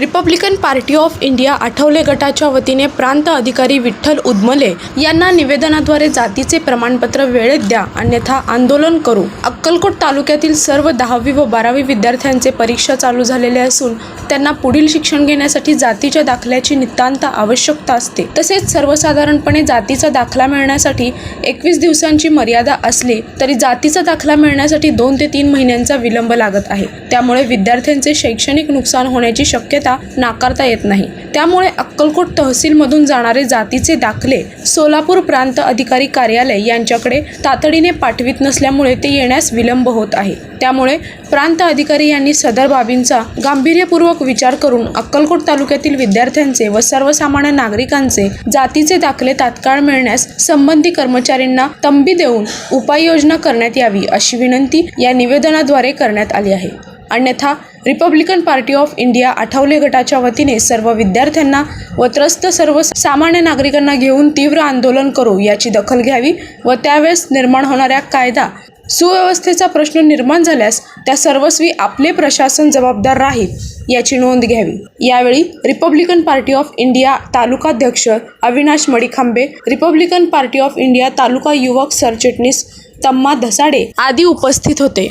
Republican party of India Athawale गटाच्या वतीने प्रांत अधिकारी विठ्ठल उदमले यांना निवेदनाद्वारे जातीचे प्रमाणपत्र वेळेत द्या अन्यथा आंदोलन करू. अक्कलकोट तालुक्यातील सर्व दहावी व बारावी विद्यार्थ्यांचे परीक्षा चालू झालेले असून त्यांना पुढील शिक्षण घेण्यासाठी जातीच्या दाखल्याची नितांत आवश्यकता असते. तसेच सर्वसाधारणपणे जातीचा दाखला मिळण्यासाठी एकवीस दिवसांची मर्यादा असली तरी जातीचा दाखला मिळण्यासाठी दोन ते तीन महिन्यांचा विलंब लागत आहे. त्यामुळे विद्यार्थ्यांचे शैक्षणिक नुकसान होण्याची शक्यता नाकारता येत नाही. त्यामुळे अक्कलकोट तहसीलमधून जाणारे जातीचे दाखले सोलापूर प्रांत अधिकारी कार्यालय यांच्याकडे तातडीने पाठवित नसल्यामुळे ते येण्यास विलंब होत आहे. त्यामुळे प्रांत अधिकारी यांनी सदर बाबींचा गांभीर्यपूर्वक विचार करून अक्कलकोट तालुक्यातील विद्यार्थ्यांचे व सर्वसामान्य नागरिकांचे जातीचे दाखले तात्काळ मिळण्यास संबंधी कर्मचाऱ्यांना तंबी देऊन उपाययोजना करण्यात यावी अशी विनंती या निवेदनाद्वारे करण्यात आली आहे. अन्यथा republican party of India Athawale गटाच्या वतीने सर्व विद्यार्थ्यांना व त्रस्त सर्व सामान्य नागरिकांना घेऊन तीव्र आंदोलन करू याची दखल घ्यावी व त्यावेळेस निर्माण होणाऱ्या कायदा सुव्यवस्थेचा प्रश्न निर्माण झाल्यास त्या सर्वस्वी आपले प्रशासन जबाबदार राहील याची नोंद घ्यावी. यावेळी रिपब्लिकन पार्टी ऑफ इंडिया तालुकाध्यक्ष Avinash Madikhambe republican party of India तालुका युवक सरचिटणीस तम्मा धसाडे आदी उपस्थित होते.